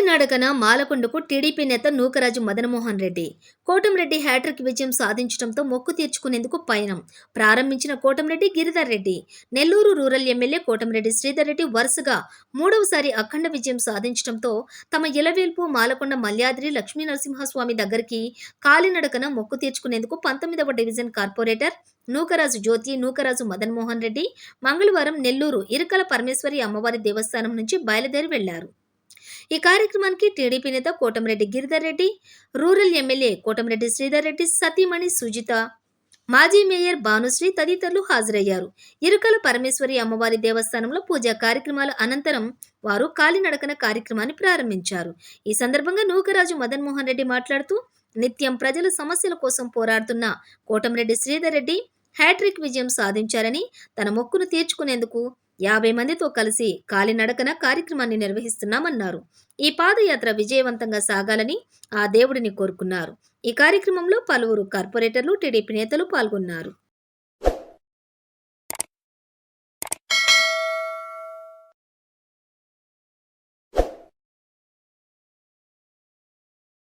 కాలినడకన మాలకొండకు టీడీపీ నేత నూకరాజు మదనమోహన్ రెడ్డి. కోటంరెడ్డి హ్యాట్రిక్ విజయం సాధించడంతో మొక్కు తీర్చుకునేందుకు పయనం. ప్రారంభించిన కోటంరెడ్డి గిరిధర్ రెడ్డి. నెల్లూరు రూరల్ ఎమ్మెల్యే కోటంరెడ్డి శ్రీధర్ రెడ్డి వరుసగా మూడవసారి అఖండ విజయం సాధించడంతో తమ ఇలవేల్పు మాలకొండ మల్యాద్రి లక్ష్మీ నరసింహస్వామి దగ్గరికి కాలినడకన మొక్కు తీర్చుకునేందుకు పంతొమ్మిదవ డివిజన్ కార్పొరేటర్ నూకరాజు జ్యోతి నూకరాజు మదన్మోహన్ రెడ్డి మంగళవారం నెల్లూరు ఇరుకల పరమేశ్వరి అమ్మవారి దేవస్థానం నుంచి బయలుదేరి వెళ్ళారు. ఈ కార్యక్రమానికి టీడీపీ నేత కోటమిరెడ్డి గిరిధర్ రెడ్డి రూరల్ ఎమ్మెల్యే కోటమిరెడ్డి శ్రీధర్ రెడ్డి సతీమణి సుజిత మాజీ మేయర్ భానుశ్రీ తదితరులు హాజరయ్యారు. ఇరుకల పరమేశ్వరి అమ్మవారి దేవస్థానంలో పూజా కార్యక్రమాల అనంతరం వారు కాలినడకన కార్యక్రమాన్ని ప్రారంభించారు. ఈ సందర్భంగా నూకరాజు మదన్మోహన్ రెడ్డి మాట్లాడుతూ నిత్యం ప్రజల సమస్యల కోసం పోరాడుతున్న కోటమిరెడ్డి శ్రీధర్ రెడ్డి హ్యాట్రిక్ విజయం సాధించారని తన మొక్కును తీర్చుకునేందుకు యాభై మందితో కలిసి కాలినడకన కార్యక్రమాన్ని నిర్వహిస్తున్నామన్నారు. ఈ పాదయాత్ర విజయవంతంగా సాగాలని ఆ దేవుడిని కోరుకున్నారు. ఈ కార్యక్రమంలో పలువురు కార్పొరేటర్లు టీడీపీ నేతలు పాల్గొన్నారు.